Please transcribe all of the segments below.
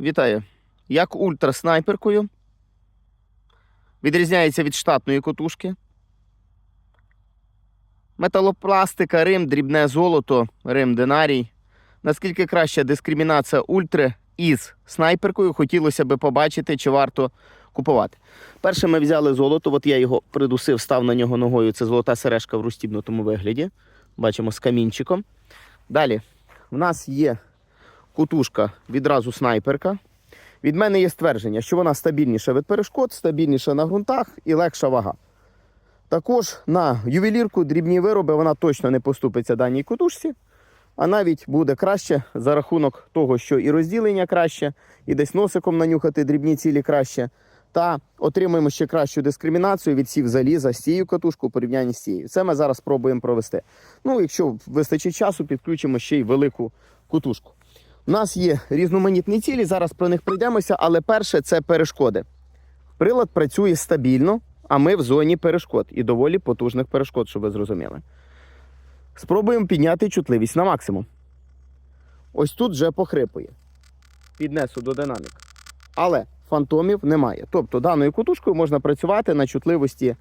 Вітаю. Як ультраснайперкою. Відрізняється від штатної котушки. Металопластика, Рим, дрібне золото, Рим динарій. Наскільки краща дискримінація ультри із снайперкою, хотілося би побачити, чи варто купувати. Перше ми взяли золото, от я його придусив, став на нього ногою. Це золота сережка в розстібнутому вигляді. Бачимо з камінчиком. Далі в нас є кутушка відразу снайперка. Від мене є ствердження, що вона стабільніша від перешкод, стабільніша на ґрунтах і легша вага. Також на ювелірку, дрібні вироби вона точно не поступиться даній кутушці, а навіть буде краще за рахунок того, що і розділення краще, і десь носиком нанюхати дрібні цілі краще. Та отримуємо ще кращу дискримінацію від сів заліза з цією катушкою у порівнянні з цією. Це ми зараз спробуємо провести. Ну, якщо вистачить часу, підключимо ще й велику кутушку. У нас є різноманітні цілі, зараз про них прийдемося, але перше це перешкоди. Прилад працює стабільно, а ми в зоні перешкод і доволі потужних перешкод, щоб ви зрозуміли. Спробуємо підняти чутливість на максимум. Ось тут вже похрипує. Піднесу до динаміка. Але фантомів немає. Тобто даною кутушкою можна працювати на чутливості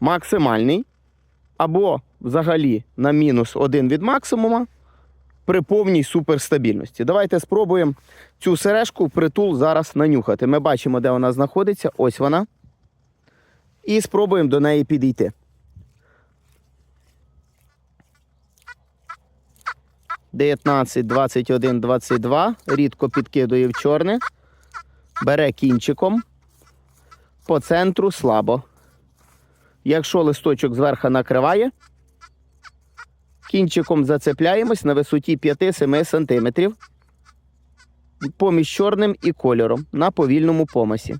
максимальній, або взагалі на мінус один від максимума при повній суперстабільності. Давайте спробуємо цю сережку притул зараз нанюхати. Ми бачимо, де вона знаходиться. Ось вона. І спробуємо до неї підійти. Дев'ятнадцять, двадцять один, двадцять два. Рідко підкидує в чорне. Бере кінчиком. По центру слабо. Якщо листочок зверху накриває, Кінчиком зацепляємось на висоті 5-7 см поміж чорним і кольором на повільному помасі.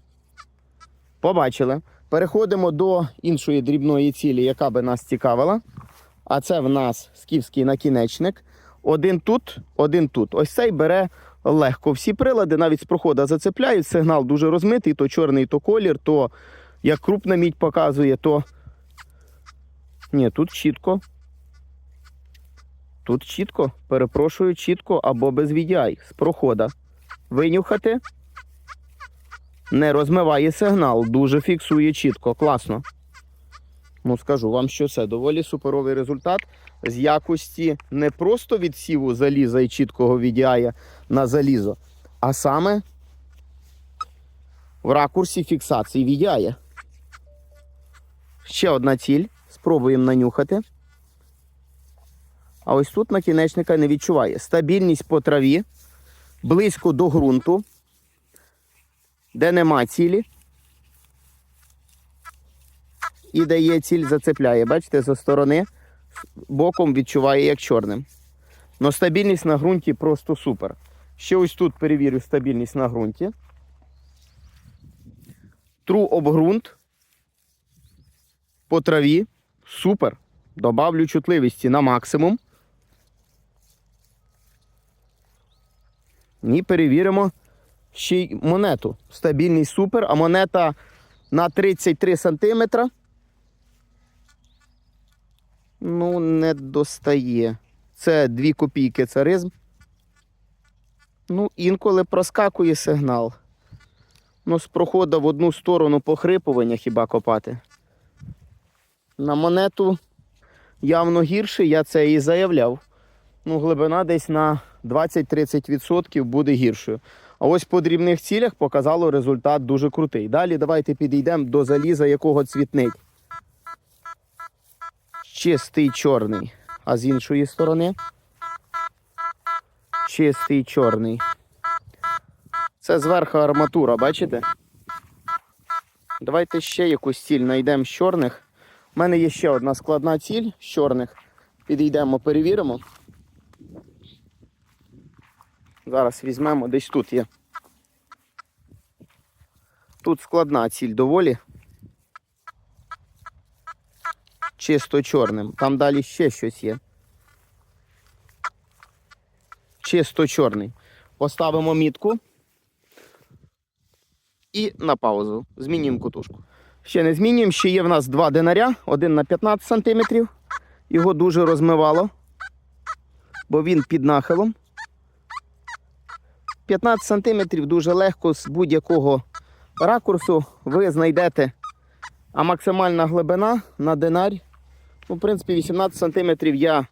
Побачили. Переходимо до іншої дрібної цілі, яка би нас цікавила. А це в нас скіфський накінечник. Один тут, один тут. Ось цей бере легко. Всі прилади навіть з проходу зацепляють. Сигнал дуже розмитий, то чорний, то колір, то як крупна мідь показує, то. Ні, тут чітко. Тут чітко, перепрошую, чітко або без VDI з прохода. Винюхати. Не розмиває сигнал, дуже фіксує чітко, класно. Ну, скажу вам, що це доволі суперовий результат з якості не просто відсіву заліза і чіткого VDI на залізо, а саме в ракурсі фіксації VDI. Ще одна ціль. Спробуємо нанюхати. А ось тут накінечника не відчуває. Стабільність по траві, близько до ґрунту, де нема цілі. І де є ціль, зацепляє. Бачите, зі сторони боком відчуває як чорним. Но стабільність на ґрунті просто супер. Ще ось тут перевірю стабільність на ґрунті. Тру об ґрунт. По траві. Супер. Добавлю чутливості на максимум. І перевіримо ще й монету. Стабільність супер, а монета на 33 см. Ну, не достає. Це 2 копійки царизм. Ну, інколи проскакує сигнал. Ну, з проходу в одну сторону похрипування хіба копати. На монету явно гірше, я це і заявляв. Ну, глибина десь на 20-30% буде гіршою. А ось по дрібних цілях показало результат дуже крутий. Далі давайте підійдемо до заліза, якого цвітнить. Чистий чорний. А з іншої сторони. Чистий чорний. Це зверху арматура, бачите? Давайте ще якусь ціль знайдемо з чорних. У мене є ще одна складна ціль з чорних. Підійдемо, перевіримо. Зараз візьмемо, десь тут є. Тут складна ціль доволі. Чисто чорним. Там далі ще щось є. Чисто чорний. Поставимо мітку. І на паузу. Змінюємо кутушку. Ще не змінюємо. Ще є в нас два динаря. Один на 15 см. Його дуже розмивало, бо він під нахилом. 15 см дуже легко з будь-якого ракурсу ви знайдете. А максимальна глибина на динарь, ну, в принципі, 18 см я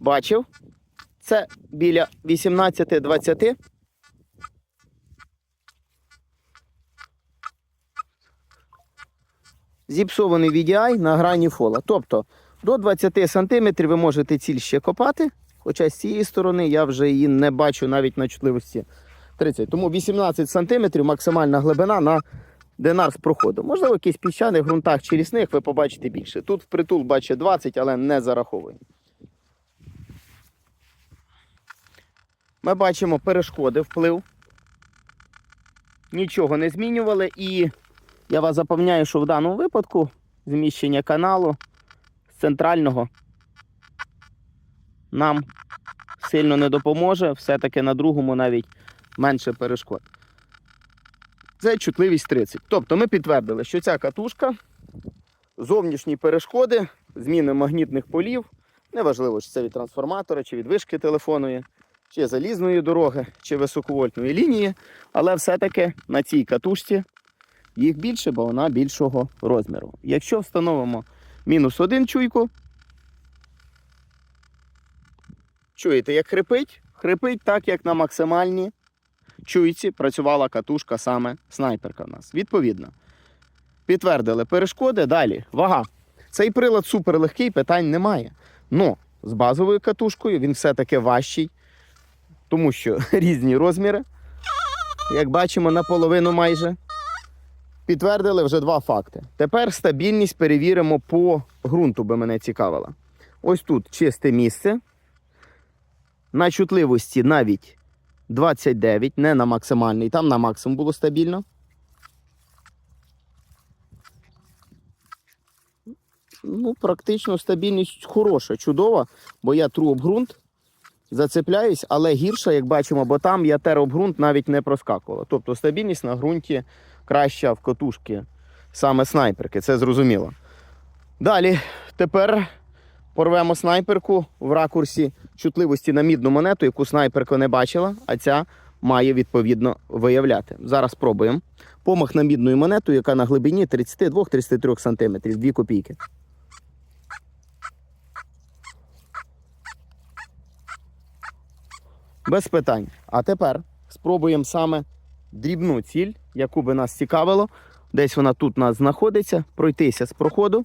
бачив. Це біля 18-20. Зіпсований VDI на грані фола. Тобто до 20 см ви можете ціль ще копати. Хоча з цієї сторони я вже її не бачу навіть на чутливості 30. Тому 18 см максимальна глибина на динар з проходу. Можливо, в якихось піщаних ґрунтах чи лісних ви побачите більше. Тут впритул бачить 20, але не зараховує. Ми бачимо перешкоди, вплив. Нічого не змінювали. І я вас запевняю, що в даному випадку зміщення каналу з центрального нам сильно не допоможе. Все-таки на другому навіть менше перешкод. Це чутливість 30. Тобто ми підтвердили, що ця катушка, зовнішні перешкоди, зміни магнітних полів, неважливо, чи це від трансформатора, чи від вишки телефонної, чи залізної дороги, чи високовольтної лінії, але все-таки на цій катушці їх більше, бо вона більшого розміру. Якщо встановимо мінус один чуйку, чуєте, як хрипить? Хрипить так, як на максимальній чуйці працювала катушка саме снайперка в нас. Відповідно, підтвердили перешкоди. Далі вага. Цей прилад суперлегкий, питань немає. Но з базовою катушкою він все-таки важчий, тому що різні розміри. Як бачимо, наполовину майже. Підтвердили вже два факти. Тепер стабільність перевіримо по ґрунту, би мене цікавила. Ось тут чисте місце. На чутливості навіть 29, не на максимальний, там на максимум було стабільно. Ну, практично стабільність хороша, чудова, бо я тру об ґрунт, зацепляюсь, але гірша, як бачимо, бо там я тер об ґрунт навіть не проскакувала. Тобто стабільність на ґрунті краща в катушки саме снайперки, це зрозуміло. Далі, тепер порвемо снайперку в ракурсі чутливості на мідну монету, яку снайперка не бачила, а ця має відповідно виявляти. Зараз спробуємо. Помах на мідною монету, яка на глибині 32-33 см, 2 копійки. Без питань. А тепер спробуємо саме дрібну ціль, яку би нас цікавило. Десь вона тут у нас знаходиться. Пройтися з проходу.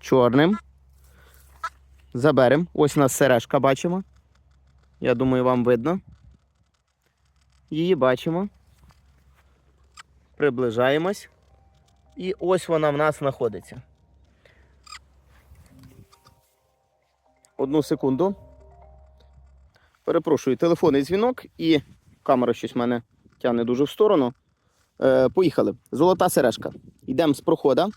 Чорним. Заберемо. Ось у нас сережка бачимо. Я думаю, вам видно. Її бачимо. Приближаємось. І ось вона в нас знаходиться. Одну секунду. Перепрошую, телефонний дзвінок і камера щось в мене тягне дуже в сторону. Е, поїхали. Золота сережка. Йдемо з прохода.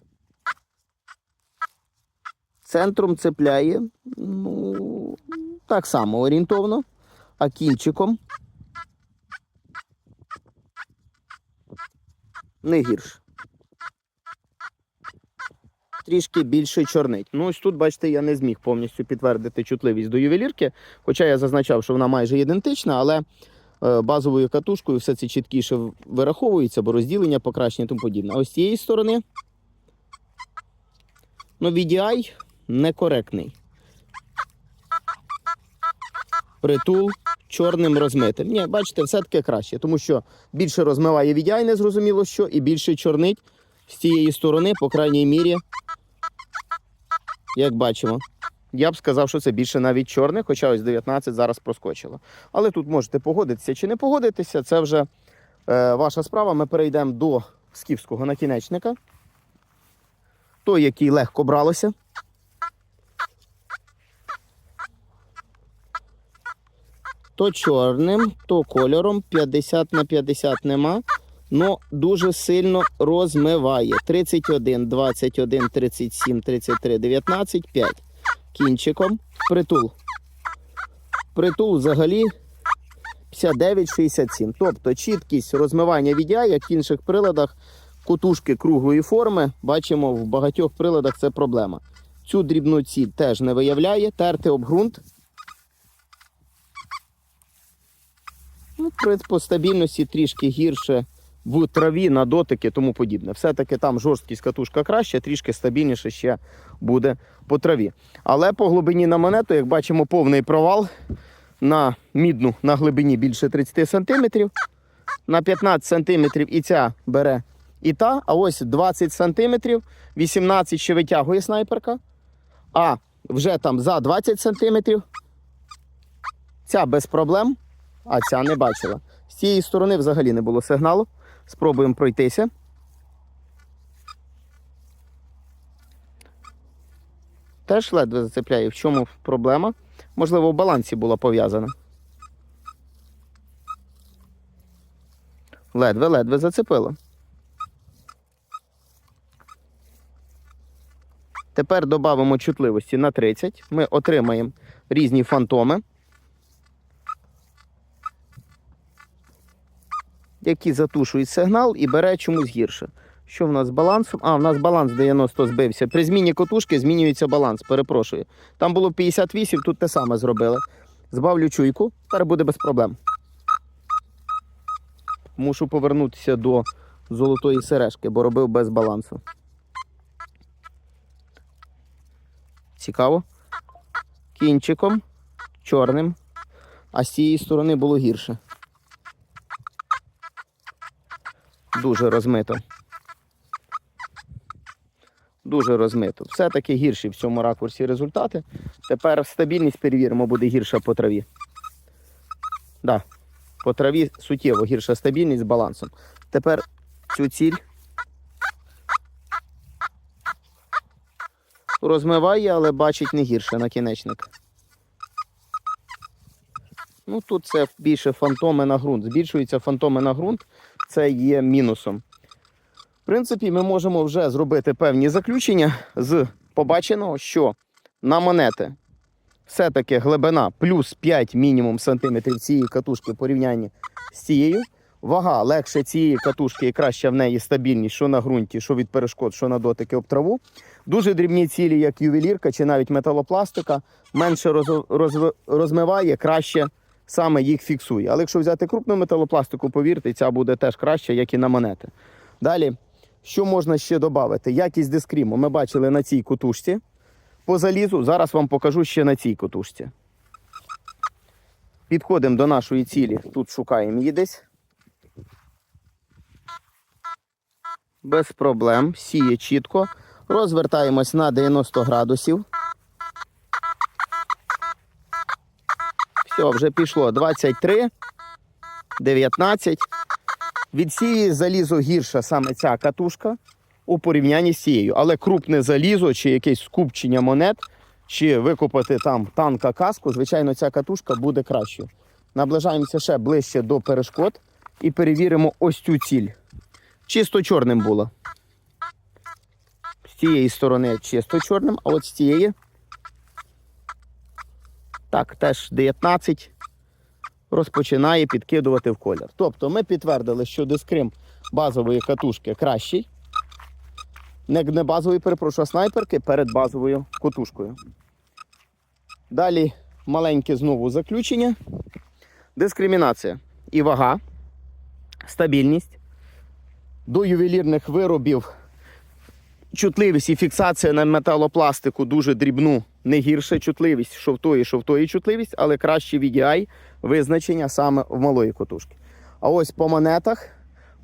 Центром цепляє, ну, так само орієнтовно, а кінчиком не гірше. Трішки більше чорнить. Ну, ось тут, бачите, я не зміг повністю підтвердити чутливість до ювелірки, хоча я зазначав, що вона майже ідентична, але е, базовою катушкою все це чіткіше вираховується, бо розділення покращення і тому подібне. А ось з цієї сторони, ну, VDI некоректний. Притул чорним розмитим. Ні, бачите, все-таки краще, тому що більше розмиває VDI, незрозуміло що, і більше чорнить з цієї сторони, по крайній мірі, як бачимо. Я б сказав, що це більше навіть чорне, хоча ось 19 зараз проскочило. Але тут можете погодитися чи не погодитися, це вже е, ваша справа. Ми перейдемо до скіфського накінечника. Той, який легко бралося. То чорним, то кольором 50 на 50 нема. Но дуже сильно розмиває. 31, 21, 37, 33, 19, 5. Кінчиком притул. Притул взагалі 59, 67. Тобто чіткість розмивання віддя, як в інших приладах, кутушки круглої форми. Бачимо, в багатьох приладах це проблема. Цю дрібну ціль теж не виявляє. Терти об ґрунт. Принципі, по стабільності трішки гірше в траві, на дотики, тому подібне. Все-таки там жорсткість катушка краще, трішки стабільніше ще буде по траві. Але по глибині на монету, як бачимо, повний провал на мідну на глибині більше 30 см. На 15 см і ця бере і та, а ось 20 см, 18 ще витягує снайперка. А вже там за 20 см. Ця без проблем, а ця не бачила. З цієї сторони взагалі не було сигналу. Спробуємо пройтися. Теж ледве зацепляє. В чому проблема? Можливо, в балансі була пов'язана. Ледве-ледве зацепило. Тепер додамо чутливості на 30. Ми отримаємо різні фантоми, які затушують сигнал і бере чомусь гірше. Що в нас з балансом? А, в нас баланс 90 збився. При зміні котушки змінюється баланс, перепрошую. Там було 58, тут те саме зробили. Збавлю чуйку, тепер буде без проблем. Мушу повернутися до золотої сережки, бо робив без балансу. Цікаво. Кінчиком, чорним, а з цієї сторони було гірше. Дуже розмито. Дуже розмито. Все-таки гірші в цьому ракурсі результати. Тепер стабільність перевіримо, буде гірша по траві. Да, по траві суттєво гірша стабільність з балансом. Тепер цю ціль розмиває, але бачить не гірше накінечник. Ну тут це більше фантоми на ґрунт. Збільшуються фантоми на ґрунт, це є мінусом. В принципі, ми можемо вже зробити певні заключення з побаченого, що на монети все-таки глибина плюс 5 мінімум сантиметрів цієї катушки в порівнянні з цією. Вага легше цієї катушки і краще в неї стабільність, що на ґрунті, що від перешкод, що на дотики об траву. Дуже дрібні цілі, як ювелірка чи навіть металопластика, менше роз, роз, розмиває, краще саме їх фіксує. Але якщо взяти крупну металопластику, повірте, ця буде теж краще, як і на монети. Далі, що можна ще додати? Якість дискріму ми бачили на цій котушці. По залізу зараз вам покажу ще на цій котушці. Підходимо до нашої цілі, тут шукаємо її десь. Без проблем, сіє чітко. Розвертаємось на 90 градусів. Все, вже пішло 23, 19. Від цієї залізо гірша саме ця катушка у порівнянні з цією. Але крупне залізо чи якесь скупчення монет, чи викопати там танка каску, звичайно, ця катушка буде кращою. Наближаємося ще ближче до перешкод і перевіримо ось цю ціль. Чисто чорним було. З цієї сторони чисто чорним, а от з цієї. Так, теж 19 розпочинає підкидувати в колір. Тобто ми підтвердили, що дискрим базової катушки кращий. Не, базової, перепрошую, снайперки перед базовою катушкою. Далі маленьке знову заключення. Дискримінація і вага, стабільність. До ювелірних виробів чутливість і фіксація на металопластику дуже дрібну, не гірша чутливість, що в тої, що в тої чутливість, але краще VDI визначення саме в малої котушки. А ось по монетах,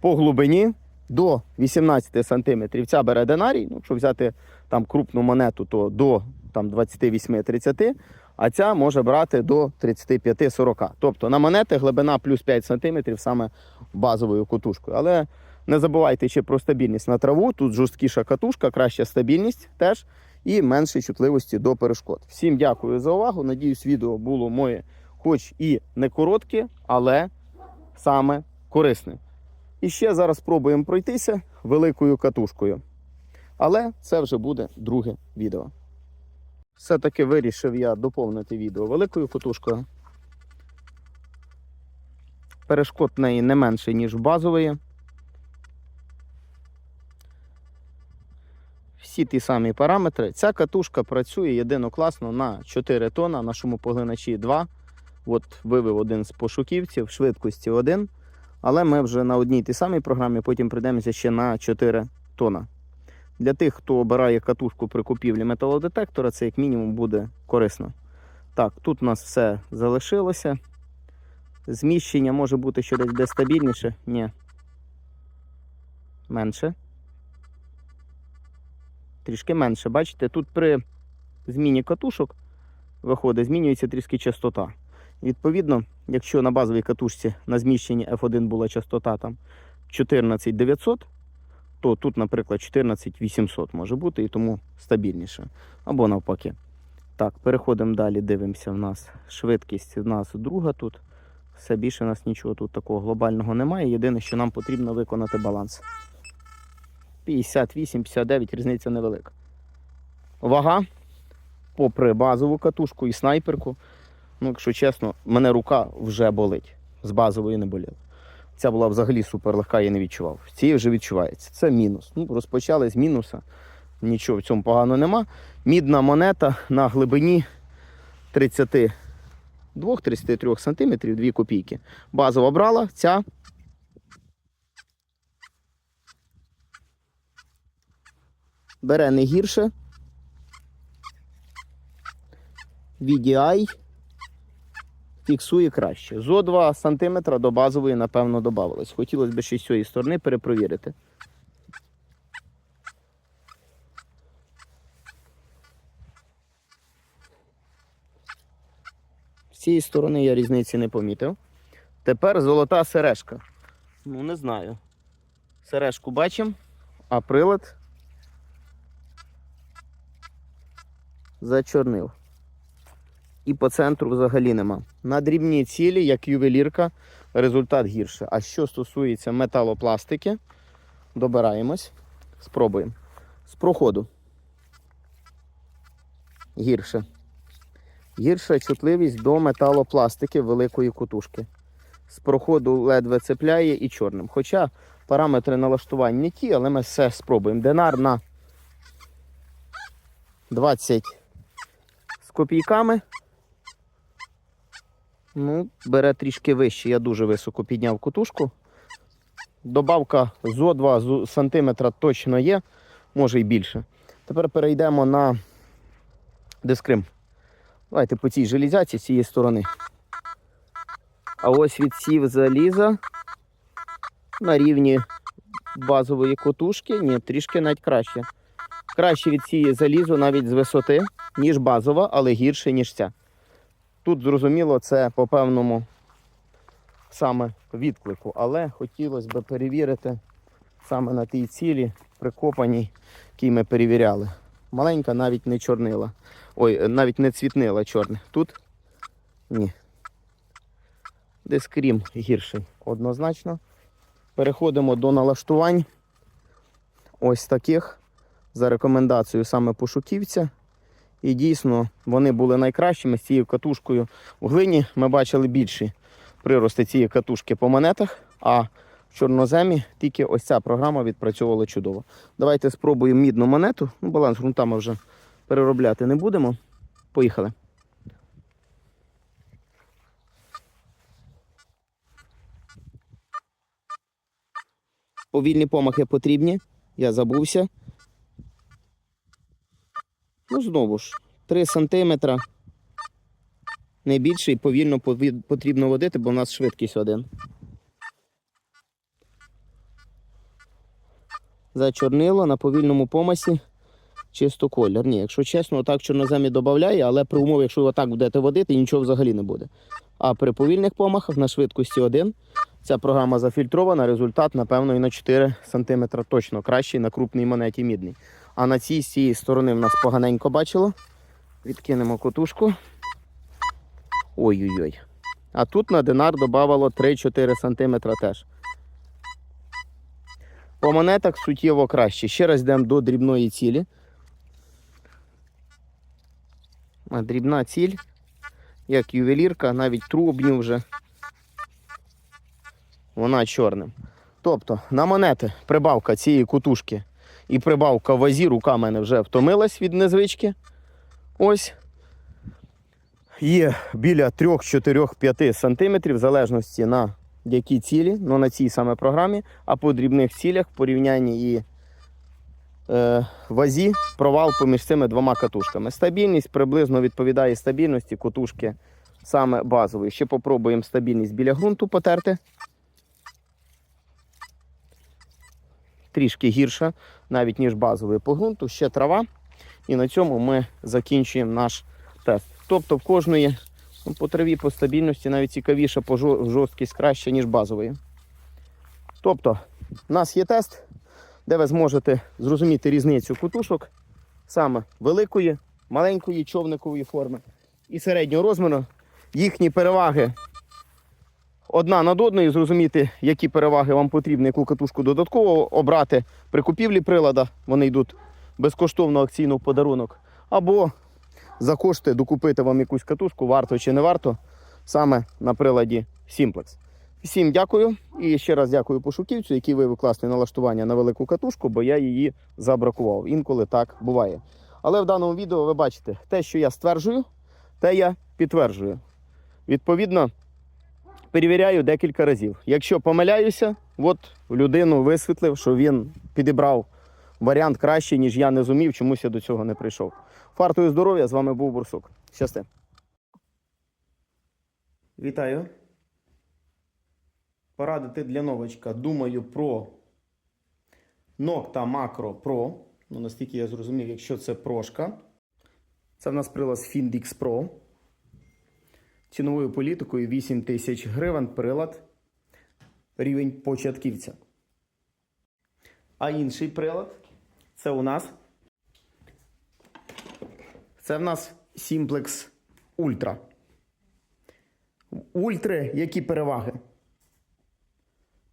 по глибині до 18 см ця бере динарій. Ну, якщо взяти там крупну монету, то до там, 28-30, а ця може брати до 35-40. Тобто на монети глибина плюс 5 см саме базовою котушкою. Але не забувайте ще про стабільність на траву. Тут жорсткіша катушка, краща стабільність теж і менше чутливості до перешкод. Всім дякую за увагу. Надіюсь, відео було моє, хоч і не коротке, але саме корисне. І ще зараз спробуємо пройтися великою катушкою. Але це вже буде друге відео. Все-таки вирішив я доповнити відео великою катушкою. Перешкод в неї не менше, ніж в базової. Всі ті самі параметри. Ця катушка працює єдино класно на 4 тонна, на шумопоглиначі 2. От вивів один з пошуківців, швидкості 1. Але ми вже на одній тій самій програмі потім прийдемося ще на 4 тона. Для тих, хто обирає катушку при купівлі металодетектора, це як мінімум буде корисно. Так, тут у нас все залишилося. Зміщення може бути що десь де. Ні. Менше. Трішки менше. Бачите, тут при зміні катушок виходить, змінюється трішки частота. Відповідно, якщо на базовій катушці на зміщенні F1 була частота там 14900, то тут, наприклад, 14800 може бути і тому стабільніше. Або навпаки. Так, переходимо далі, дивимося. В нас швидкість в нас друга тут. Все більше у нас нічого тут такого глобального немає. Єдине, що нам потрібно виконати баланс. 58-59, різниця невелика. Вага, попри базову катушку і снайперку. Ну, якщо чесно, мене рука вже болить. З базової не боліла. Ця була взагалі супер легка, я не відчував. Цієї вже відчувається. Це мінус. Ну, розпочали з мінуса. Нічого в цьому поганого нема. Мідна монета на глибині 32-33 см, 2 копійки. Базова брала, ця. Бере не гірше. VDI фіксує краще. Зо 2 см до базової, напевно, додавалось. Хотілося б ще з цієї сторони перепровірити. З цієї сторони я різниці не помітив. Тепер золота сережка. Ну, не знаю. Сережку бачимо, а прилад зачорнив. І по центру взагалі нема. На дрібні цілі, як ювелірка, результат гірше. А що стосується металопластики, добираємось, спробуємо. З проходу. Гірше. Гірша чутливість до металопластики великої кутушки. З проходу ледве цепляє і чорним. Хоча параметри налаштувань не ті, але ми все спробуємо. Динар на 20 з копійками. Ну, бере трішки вище. Я дуже високо підняв кутушку. Добавка зо 2 см точно є, може і більше. Тепер перейдемо на дискрим. Давайте по цій железяці з цієї сторони. А ось відсів заліза на рівні базової котушки. Ні, трішки навіть краще. Краще відсіє залізо навіть з висоти, ніж базова, але гірше, ніж ця. Тут, зрозуміло, це по певному саме відклику, але хотілося б перевірити саме на тій цілі, прикопаній, якій ми перевіряли. Маленька навіть не чорнила. Ой, навіть не цвітнила чорне. Тут ні. Десь крім гірший, однозначно. Переходимо до налаштувань. Ось таких. За рекомендацією саме пошуківця. І дійсно вони були найкращими з цією катушкою. У глині ми бачили більші прирости цієї катушки по монетах, а в чорноземі тільки ось ця програма відпрацьовувала чудово. Давайте спробуємо мідну монету. Ну, баланс ґрунтами вже переробляти не будемо. Поїхали. Повільні помахи потрібні. Я забувся. Ну, знову ж, 3 см. Не і повільно потрібно водити, бо в нас швидкість один. Зачорнило на повільному помасі чисто колір. Ні, якщо чесно, отак чорноземі додає, але при умові, якщо ви отак будете водити, нічого взагалі не буде. А при повільних помахах на швидкості 1 ця програма зафільтрована, результат, напевно, і на 4 см точно кращий на крупній монеті мідний. А на цій з цієї сторони в нас поганенько бачило. Відкинемо котушку. Ой-ой-ой. А тут на динар додавало 3-4 см теж. По монетах суттєво краще. Ще раз йдемо до дрібної цілі. А дрібна ціль, як ювелірка, навіть трубню вже. Вона чорним. Тобто на монети прибавка цієї кутушки і прибавка в вазі, рука мене вже втомилась від незвички. Ось. є біля 3, 4, 5 сантиметрів, в залежності на які цілі, ну на цій саме програмі, а по дрібних цілях в порівнянні і е, вазі провал поміж цими двома катушками. Стабільність приблизно відповідає стабільності катушки саме базової. Ще попробуємо стабільність біля ґрунту потерти. Трішки гірша, навіть ніж базовий по ґрунту, ще трава. І на цьому ми закінчуємо наш тест. Тобто в кожної ну, по траві по стабільності навіть цікавіша по жорсткість краще, ніж базової. Тобто, у нас є тест, де ви зможете зрозуміти різницю кутушок саме великої, маленької човникової форми і середнього розміру, їхні переваги одна над одною, зрозуміти, які переваги вам потрібно, яку катушку додатково обрати при купівлі прилада. Вони йдуть безкоштовно акційно в подарунок. Або за кошти докупити вам якусь катушку, варто чи не варто, саме на приладі Simplex. Всім дякую і ще раз дякую пошуківцю, який виявив класне налаштування на велику катушку, бо я її забракував. Інколи так буває. Але в даному відео ви бачите, те, що я стверджую, те я підтверджую. Відповідно, перевіряю декілька разів. Якщо помиляюся, от людину висвітлив, що він підібрав варіант кращий, ніж я не зумів, чомусь я до цього не прийшов. Фарту і здоров'я, з вами був Бурсук. Щасти. Вітаю. Порадити для новачка. Думаю про Nocta Macro Pro. Ну, наскільки я зрозумів, якщо це прошка. Це в нас прилад Findix Pro. Ціновою політикою 8 тисяч гривень прилад. Рівень початківця. А інший прилад це у нас. Це в нас Simplex Ultra. Ультри які переваги?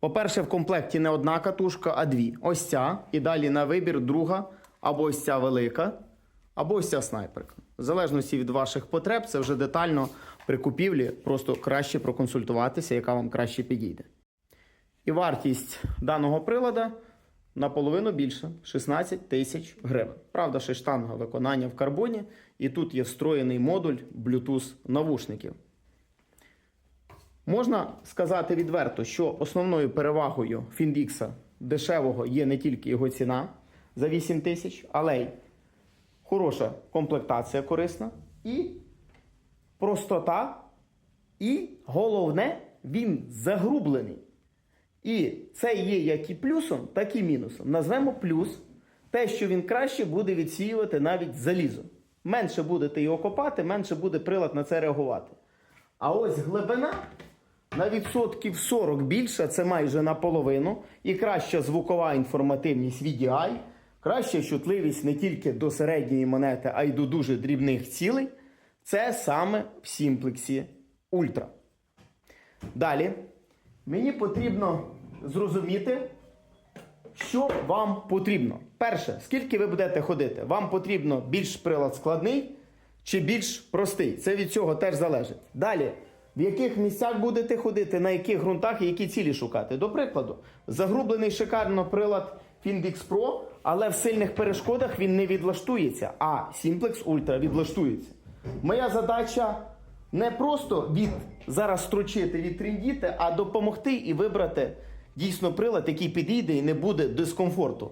По-перше, в комплекті не одна катушка, а дві. Ось ця. І далі на вибір друга, або ось ця велика, або ось ця снайперка. В залежності від ваших потреб, це вже детально при купівлі, просто краще проконсультуватися, яка вам краще підійде. І вартість даного прилада наполовину більше 16 тисяч гривень. Правда, ще штанга виконання в карбоні, і тут є встроєний модуль Bluetooth навушників. Можна сказати відверто, що основною перевагою Фіндікса дешевого є не тільки його ціна за 8 тисяч, але й хороша комплектація корисна і простота. І головне, він загрублений. І це є як і плюсом, так і мінусом. Назвемо плюс те, що він краще буде відсіювати навіть залізо. Менше будете його копати, менше буде прилад на це реагувати. А ось глибина на відсотків 40 більша, це майже наполовину, і краща звукова інформативність VDI, краща чутливість не тільки до середньої монети, а й до дуже дрібних цілей. Це саме в Сімплексі Ультра. Далі мені потрібно зрозуміти, що вам потрібно. Перше, скільки ви будете ходити? Вам потрібно більш прилад складний чи більш простий? Це від цього теж залежить. Далі, в яких місцях будете ходити, на яких ґрунтах і які цілі шукати. До прикладу, загрублений шикарно прилад Findix Pro, але в сильних перешкодах він не відлаштується, а Simplex Ultra відлаштується. Моя задача не просто від зараз строчити, відтрендіти, а допомогти і вибрати дійсно прилад, який підійде і не буде дискомфорту.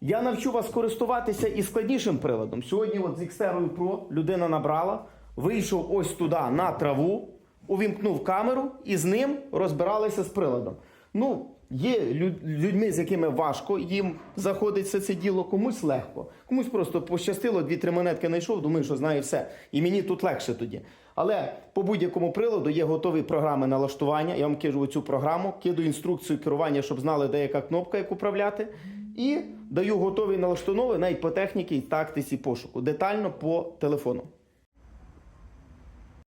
Я навчу вас користуватися і складнішим приладом. Сьогодні, от з Xterra Pro людина набрала, вийшов ось туди на траву, увімкнув камеру і з ним розбиралися з приладом. Ну, є людьми, з якими важко їм заходить все це діло, комусь легко, комусь просто пощастило, дві-три монетки знайшов, думаю, що знає все. І мені тут легше тоді. Але по будь-якому приладу є готові програми налаштування. Я вам кажу цю програму, кидаю інструкцію керування, щоб знали, де яка кнопка, як управляти. І даю готові налаштунови навіть по техніці, і тактиці пошуку, детально по телефону.